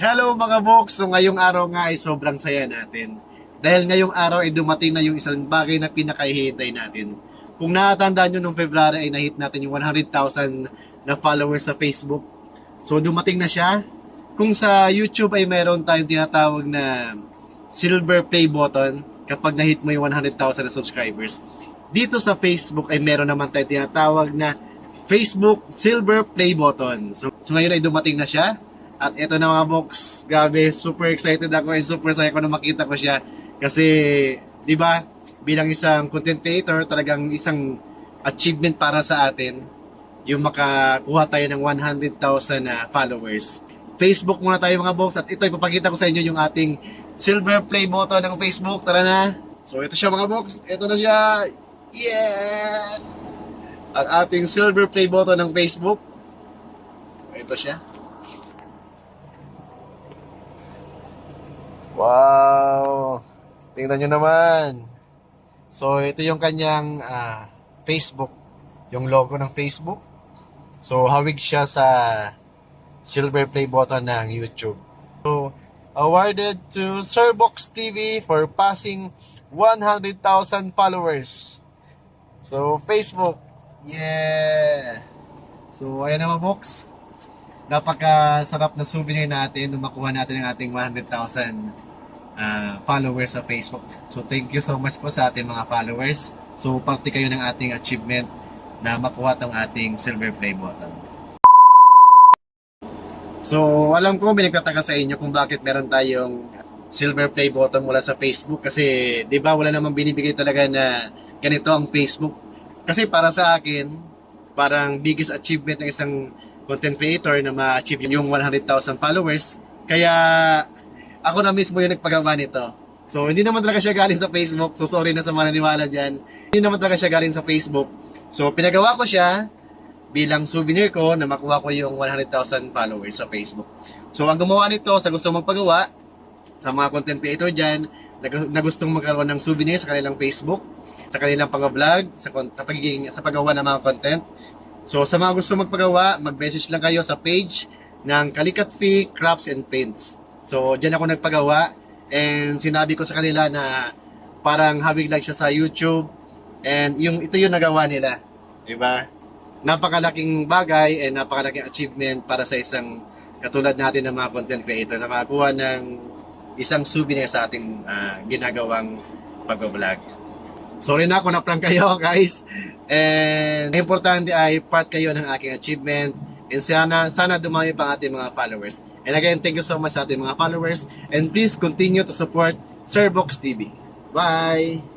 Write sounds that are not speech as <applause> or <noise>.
Hello mga box! So ngayong araw nga ay sobrang saya natin. Dahil ngayong araw ay dumating na yung isang bagay na pinakahihintay natin. Kung natatandaan nyo nung February ay nahit natin yung 100,000 na followers sa Facebook. So dumating na siya. Kung sa YouTube ay meron tayong tinatawag na silver play button kapag nahit mo yung 100,000 na subscribers. Dito sa Facebook ay meron naman tayong tinatawag na Facebook Silver Play Button. So, so ngayon ay dumating na siya. At ito na mga box. Grabe, super excited ako and super saya ko na makita ko siya. Kasi, di ba, bilang isang content creator, talagang isang achievement para sa atin yung makakuha tayo ng 100,000 na followers. Facebook muna tayo mga box at ito ipapakita ko sa inyo yung ating silver play button ng Facebook. Tara na! So ito siya mga box. Ito na siya. Yeah! Ang ating silver play button ng Facebook. So ito siya. Wow! Tingnan nyo naman. So, ito yung kanyang ah, Facebook. Yung logo ng Facebook. So, hawig siya sa silver play button ng YouTube. So, awarded to Sirbox TV for passing 100,000 followers. So, Facebook. Yeah! So, ayan naman, box napaka-sarap na souvenir natin nung makuha natin ang ating 100,000 ah, followers sa Facebook. So thank you so much po sa ating mga followers. So parte kayo ng ating achievement na makuha tong ating silver play button. So alam ko may nagtataka sa inyo kung bakit meron tayong silver play button mula sa Facebook kasi 'di ba wala namang binibigay talaga na ganito ang Facebook. Kasi para sa akin, parang biggest achievement ng isang content creator na ma-achieve yung 100,000 followers. Kaya ako na mismo yung nagpagawa nito. So, hindi naman talaga siya galing sa Facebook. So, sorry na sa mga naniwala dyan. Hindi naman talaga siya galing sa Facebook. So, pinagawa ko siya bilang souvenir ko na makuha ko yung 100,000 followers sa Facebook. So, ang gumawa nito sa gusto magpagawa, sa mga content creator dyan, na, gustong magkaroon ng souvenir sa kanilang Facebook, sa kanilang pang-vlog, sa, sa, sa paggawa ng mga content. So, sa mga gusto magpagawa, mag-message lang kayo sa page ng Kalikat Fee Crafts and Paints. So, dyan ako nagpagawa and sinabi ko sa kanila na parang hawig lang siya sa YouTube and yung ito yung nagawa nila. 'Di ba? Napakalaking bagay and napakalaking achievement para sa isang katulad natin ng mga content creator na makakuha ng isang souvenir sa ating ah, ginagawang pag-vlog. Sorry na kung na-prank kayo, <laughs> guys. And importante ay part kayo ng aking achievement. And sana, sana dumami pa ating mga followers. And again, thank you so much sa ating mga followers. And please continue to support Sirbox TV. Bye!